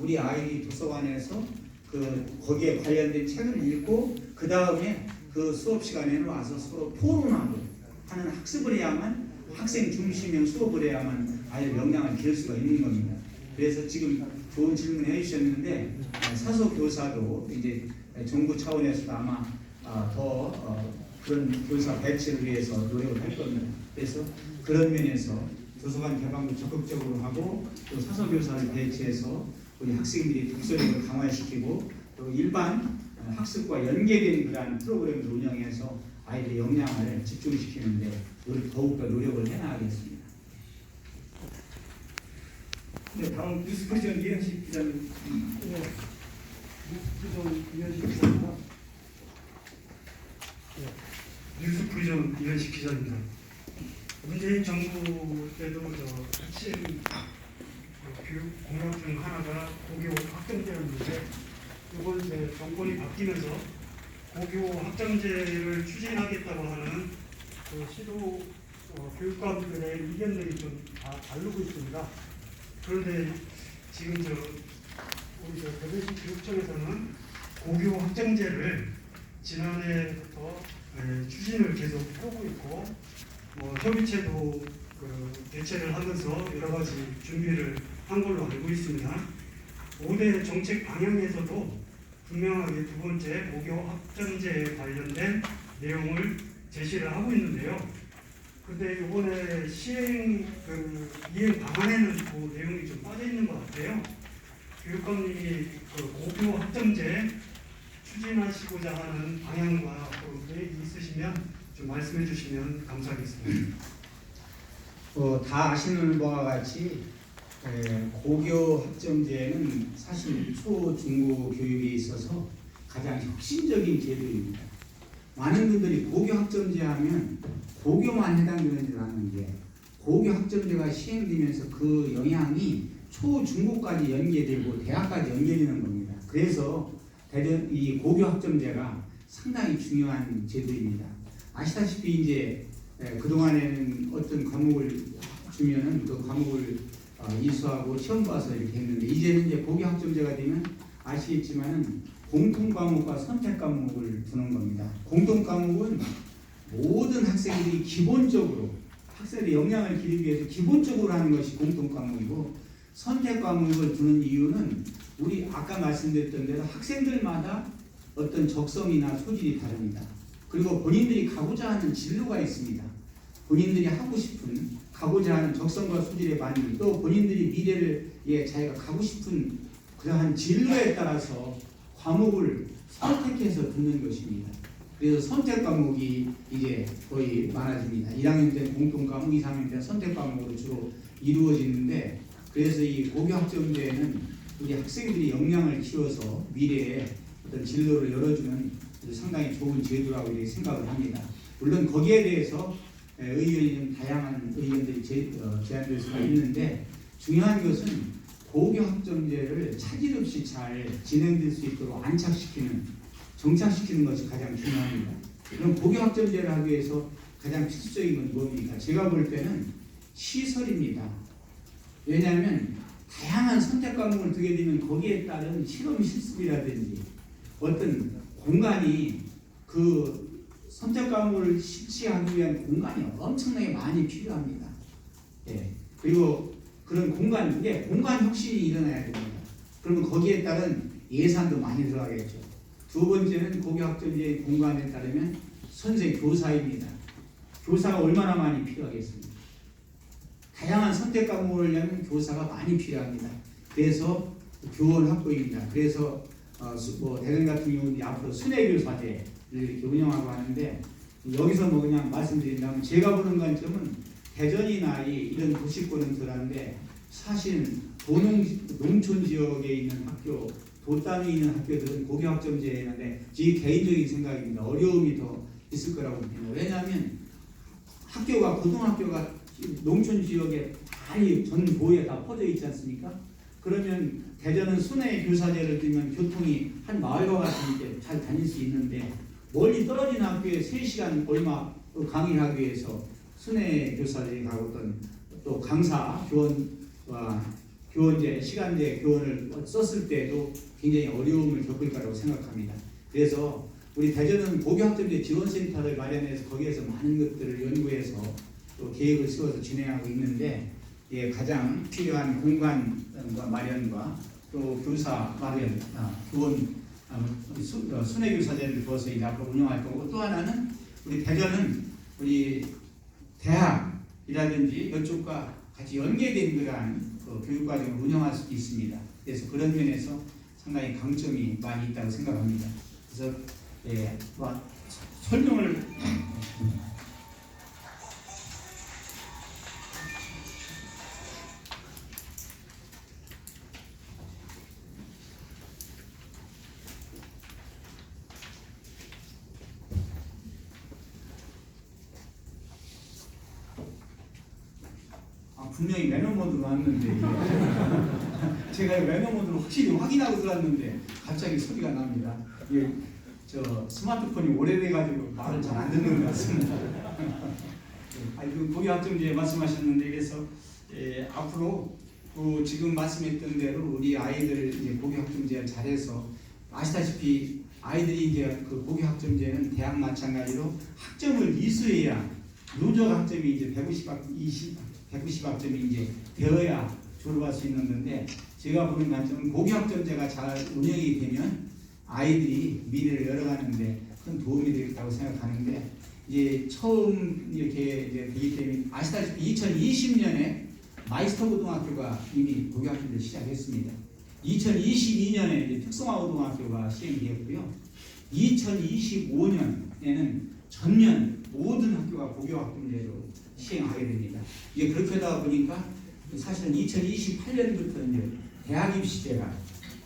우리 아이들이 도서관에서 그 거기에 관련된 책을 읽고 그 다음에 그 수업 시간에는 와서 서로 토론하고 하는 학습을 해야만 학생 중심의 수업을 해야만 아이들 역량을 기를 수가 있는 겁니다. 그래서 지금 좋은 질문 해주셨는데 어, 사소 교사도 이제 정부 차원에서도 아마 아, 더 어, 그런 교사 배치를 위해서 노력을 할 겁니다. 그래서 그런 면에서 도서관 개방도 적극적으로 하고 또 사서 교사를 배치해서 우리 학생들이 독서력을 강화시키고 또 일반 어, 학습과 연계된 그러한 프로그램을 운영해서 아이들의 역량을 집중시키는데 우리 더욱더 노력을 해나가겠습니다. 네, 다음 뉴스프리전 이현식 기자님. 네, 뉴스프리전 이현식 기자입니다. 네, 뉴스프리전 이현식 기자입니다. 문재인 정부 때도 저그 교육 공약 중 하나가 고교 학점제였는데 이번 이제 정권이 바뀌면서 고교 학점제를 추진하겠다고 하는 그 시도 어, 교육감들의 의견들이 좀 다 다르고 있습니다. 그런데 지금 저 우리 저 대전시 교육청에서는 고교 학점제를 지난해부터 에, 추진을 계속 하고 있고 뭐 협의체도 그 개최를 하면서 여러 가지 준비를 한 걸로 알고 있습니다. 5대 정책 방향에서도 분명하게 두 번째 고교 학점제에 관련된 내용을 제시를 하고 있는데요. 근데 이번에 시행 그 이행 방안에는 그 내용이 좀 빠져 있는 것 같아요. 교육감님이 그 고교 학점제 추진하시고자 하는 방향과 또 계획이 있으시면 좀 말씀해 주시면 감사하겠습니다. 어, 다 아시는 바와 같이 에, 고교 학점제는 사실 초, 중고 교육에 있어서 가장 혁신적인 제도입니다. 많은 분들이 고교 학점제 하면 고교만 해당되는 줄 아는데 고교 학점제가 시행되면서 그 영향이 초, 중고까지 연계되고 대학까지 연계되는 겁니다. 그래서 대전 이 고교 학점제가 상당히 중요한 제도입니다. 아시다시피 이제 에, 그동안에는 어떤 과목을 주면은 그 과목을 어, 이수하고 시험 봐서 이렇게 했는데 이제는 이제 고교 학점제가 되면 아시겠지만은 공통 과목과 선택 과목을 두는 겁니다. 공통 과목은 모든 학생들이 기본적으로 학생의 역량을 기르기 위해서 기본적으로 하는 것이 공통 과목이고 선택 과목을 두는 이유는 우리 아까 말씀드렸던 대로 학생들마다 어떤 적성이나 소질이 다릅니다. 그리고 본인들이 가고자 하는 진로가 있습니다. 본인들이 하고 싶은 가고자 하는 적성과 소질에 맞는 또 본인들이 미래를 예, 자기가 가고 싶은 그러한 진로에 따라서 과목을 선택해서 듣는 것입니다. 그래서 선택 과목이 이제 거의 많아집니다. 1학년 때는 공통 과목, 2, 3학년 때는 선택 과목으로 주로 이루어지는데 그래서 이 고교 학점제는 우리 학생들이 역량을 키워서 미래에 어떤 진로를 열어주는 상당히 좋은 제도라고 생각을 합니다. 물론 거기에 대해서 에, 의견이 좀 다양한 의견들이 제, 어, 제안될 수가 있는데 중요한 것은 고교 학점제를 차질 없이 잘 진행될 수 있도록 안착시키는 정착시키는 것이 가장 중요합니다. 그럼 고교 학점제를 하기 위해서 가장 필수적인 건 무엇입니까? 제가 볼 때는 시설입니다. 왜냐하면 다양한 선택 과목을 두게 되면 거기에 따른 실험 실습이라든지 어떤 공간이 그 선택 과목을 실시하기 위한 공간이 엄청나게 많이 필요합니다. 예. 그리고 그런 공간, 이게 공간 혁신이 일어나야 됩니다. 그러면 거기에 따른 예산도 많이 들어가겠죠. 두 번째는 고교학점제의 공간에 따르면 선생 교사입니다. 교사가 얼마나 많이 필요하겠습니까? 다양한 선택 과목을 하려면 교사가 많이 필요합니다. 그래서 교원 확보입니다. 그래서 어, 수- 뭐 대전 같은 경우는 앞으로 순회 교사제를 이렇게 운영하고 하는데 여기서 뭐 그냥 말씀드린다면 제가 보는 관점은 대전이나 이- 이런 도시권은 덜한데 사실 도농 농촌 지역에 있는 학교 도땅에 있는 학교들은 고교학점제에 있는데 제 개인적인 생각입니다. 어려움이 더 있을 거라고 봅니다. 왜냐하면 학교가 고등학교가 농촌 지역에 많이 전도에 다 퍼져 있지 않습니까? 그러면 대전은 순회 교사제를 들면 교통이 한 마을과 같은 잘 다닐 수 있는데 멀리 떨어진 학교에 3시간 얼마 강의를 하기 위해서 순회 교사들이 가고 어떤 또 강사 교원과 교원제, 시간제 교원을 썼을 때도 굉장히 어려움을 겪을 거라고 생각합니다. 그래서 우리 대전은 고교학점제 지원센터를 마련해서 거기에서 많은 것들을 연구해서 또 계획을 세워서 진행하고 있는데 예, 가장 필요한 공간과 마련과 또 교사 마련, 아, 교원 어, 순회교 사제를 두어서 이제 앞으로 운영할 거고 또 하나는 우리 대전은 우리 대학이라든지 이쪽과 같이 연계된 그러한 그 교육과정을 운영할 수도 있습니다. 그래서 그런 면에서 상당히 강점이 많이 있다고 생각합니다. 그래서 예, 뭐 설명을 분명히 매너 모드로 왔는데 제가 매너 모드로 확실히 확인하고 들었는데 갑자기 소리가 납니다. 이게 저 스마트폰이 오래돼가지고 말을 잘 안 듣는 것 같습니다. 아니 그 고교학점제 말씀하셨는데 그래서 예, 앞으로 그 지금 말씀했던 대로 우리 아이들 이제 고교학점제 잘해서 아시다시피 아이들이 이제 그 고교학점제는 대학 마찬가지로 학점을 이수해야 누적 학점이 이제 150학 20 190학점이 이제 되어야 졸업할 수 있는 건데 제가 보는 관점은 고교학점제가 잘 운영이 되면 아이들이 미래를 열어가는데 큰 도움이 되겠다고 생각하는데 이제 처음 이렇게 이제 되기 때문에 아시다시피 2020년에 마이스터 고등학교가 이미 고교학교를 시작했습니다. 2022년에 이제 특성화 고등학교가 시행되었고요. 2025년에는 전면 모든 학교가 고교학점제로 시행하게 됩니다. 이제 그렇게 하다 보니까 사실은 2028년부터 이제 대학 입시제가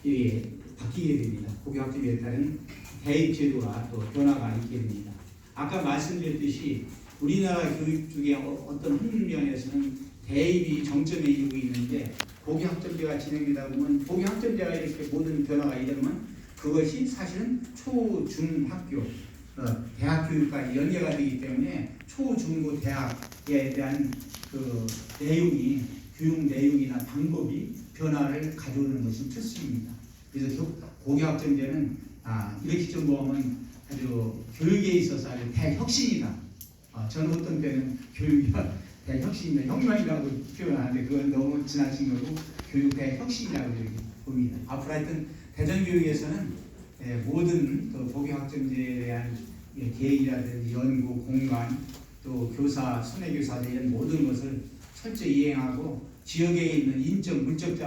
이게 바뀌게 됩니다. 고교학점제에 따른 대입 제도가 또 변화가 있게 됩니다. 아까 말씀드렸듯이 우리나라 교육 중에 어- 어떤 한 면에서는 대입이 정점에 이르고 있는데 고교학점제가 진행되다 보면 고교학점제가 이렇게 모든 변화가 이르면 그것이 사실은 초, 중, 학교, 어, 대학 교육까지 연계가 되기 때문에 초, 중, 고, 대학에 대한 그 내용이 교육 내용이나 방법이 변화를 가져오는 것이 필수입니다. 그래서 교- 고교학점제는 아, 이렇게 좀 보면 아주 교육에 있어서 아주 대혁신이다. 아, 저는 어떤 때는 교육이 대혁신이다, 혁명이라고 표현하는데 그건 너무 지나친 거고 교육 대혁신이라고 이렇게 봅니다. 앞으로 하여튼 대전교육에서는 예, 모든 그 고교학점제에 대한 예, 계획이라든지 연구, 공간, 또 교사, 순회교사들 이런 모든 것을 철저히 이행하고 지역에 있는 인적, 물적